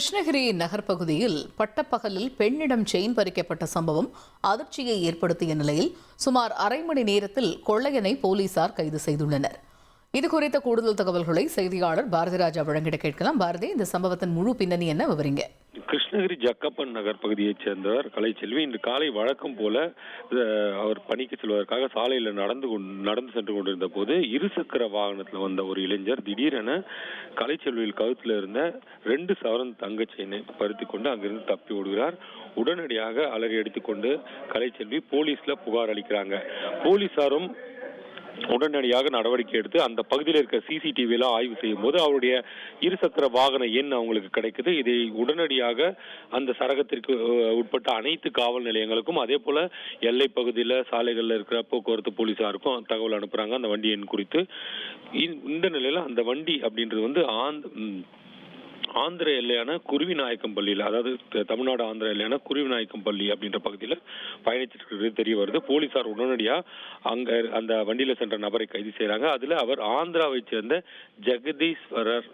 கிருஷ்ணகிரி நகர் பகுதியில் பட்டப்பகலில் பெண்ணிடம் செயின் பறிக்கப்பட்ட சம்பவம் அதிர்ச்சியை ஏற்படுத்திய நிலையில் சுமார் அரை மணி நேரத்தில் கொள்ளையனை போலீசார் கைது செய்துள்ளனர். இது குறித்த கூடுதல் தகவல்களை செய்தியாளர் பாரதிராஜா வழங்கிட கேட்கலாம். பாரதி இந்த சம்பவத்தின் முழு பின்னணி என்ன? விவரிங்க. கிருஷ்ணகிரி ஜக்கப்பன் நகர் பகுதியைச் சேர்ந்தவர் கலைச்செல்வி இன்று காலை வழக்கம் போல அவர் பணிக்கு செல்வதற்காக சாலையில் நடந்து நடந்து சென்று கொண்டிருந்த போது இருசக்கர வாகனத்தில் வந்த ஒரு இளைஞர் திடீரென கலைச்செல்வியில் கழுத்தில் இருந்த ரெண்டு சவரன் தங்க செயினை பறித்து கொண்டு அங்கிருந்து தப்பி ஓடுகிறார். உடனடியாக அலறி அடித்துக்கொண்டு கலைச்செல்வி போலீஸ்ல புகார் அளிக்கிறாங்க. போலீசாரும் உடனடியாக நடவடிக்கை எடுத்து அந்த பகுதியில் இருக்க சிசிடிவி எல்லாம் ஆய்வு செய்யும் போது அவருடைய இருசக்கர வாகன எண் அவங்களுக்கு கிடைக்குது. இதை உடனடியாக அந்த சரகத்திற்கு உட்பட்ட அனைத்து காவல் நிலையங்களுக்கும் அதே போல எல்லை பகுதியில் சாலைகளில் இருக்கிற போக்குவரத்து போலீசாருக்கும் தகவல் அனுப்புறாங்க. அந்த வண்டி எண் குறித்து. இந்த- இந்த நிலையில அந்த வண்டி அப்படின்றது வந்து ஆந்த் ஆந்திர எல்லையான குருவிநாயக்கம்பள்ளியில் அதாவது தமிழ்நாடு ஆந்திர எல்லையான குருவிநாயக்கம்பள்ளி அப்படின்ற பகுதியில் பயணிச்சிட்டு தெரிய வருது. போலீசார் உடனடியா அங்க அந்த வண்டியில சென்ற நபரை கைது செய்கிறாங்க அதுல அவர் ஆந்திராவை சேர்ந்த ஜெகதீஸ்வரர்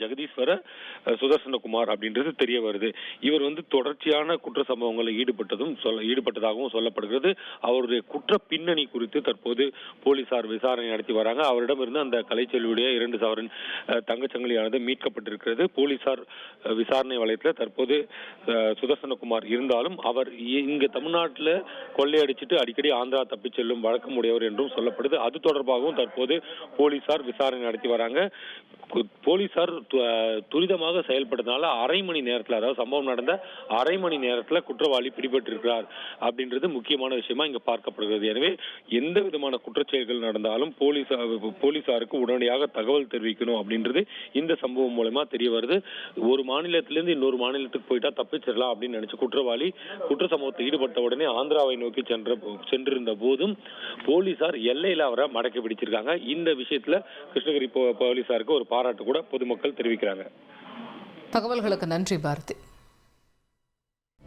ஜெகதீஸ்வர சுதர்சனகுமார் அப்படின்றது தெரிய வருது. இவர் வந்து தொடர்ச்சியான குற்ற சம்பவங்களில் ஈடுபட்டதும் சொல்ல ஈடுபட்டதாகவும் சொல்லப்படுகிறது. அவருடைய குற்ற பின்னணி குறித்து தற்போது போலீசார் விசாரணை நடத்தி வராங்க. அவரிடமிருந்து அந்த கலைச்செல்வியுடைய இரண்டு சவரன் தங்கச்சங்கிலியானது மீட்கப்பட்டிருக்கிறது. போலீசார் விசாரணை வலயத்தில் தற்போது சுதர்சனகுமார் இருந்தாலும் அவர் இ- தமிழ்நாட்டில் கொள்ளையடிச்சிட்டு அடிக்கடி ஆந்திரா தப்பிச் செல்லும் வழக்கம் உடையவர் என்றும் சொல்லப்படுது. அது தொடர்பாகவும் தற்போது போலீசார் விசாரணை நடத்தி வராங்க. போலீசார் துரிதமாக செயல்பட்டதுனால அரை மணி நேரத்தில் அதாவது சம்பவம் நடந்த அரை மணி நேரத்தில் குற்றவாளி பிடிபட்டிருக்கிறார் அப்படின்றது முக்கியமான விஷயமா இங்கே பார்க்கப்படுகிறது. எனவே எந்த விதமான குற்றச்செயல்கள் நடந்தாலும் போலீஸ் போலீசாருக்கு உடனடியாக தகவல் தெரிவிக்கணும் அப்படின்றது இந்த சம்பவம் மூலமா தெரிய வருது. ஒரு மாநிலத்திலிருந்து இன்னொரு மாநிலத்துக்கு போயிட்டா தப்பிச்சிடலாம் அப்படின்னு நினைச்ச குற்றவாளி குற்ற சம்பவத்தில் ஈடுபட்ட உடனே ஆந்திராவை நோக்கி சென்ற சென்றிருந்த போதும் போலீசார் எல்லையில் அவரை மடக்கி பிடிச்சிருக்காங்க. இந்த விஷயத்துல கிருஷ்ணகிரி போ- போலீசாருக்கு ஒரு பாராட்டு கூட பொதுமக்கள் தெரிவிக்கிறாங்க. தகவல்களுக்கு நன்றி பாரதி.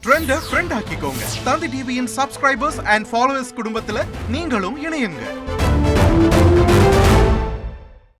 ட்ரெண்ட ஃப்ரெண்ட் ஆக்கிக்கோங்க. தந்தி டிவியின் சப்ஸ்கிரைபர்ஸ் அண்ட் ஃபாலோவர்ஸ் குடும்பத்துல நீங்களும் இணையுங்க.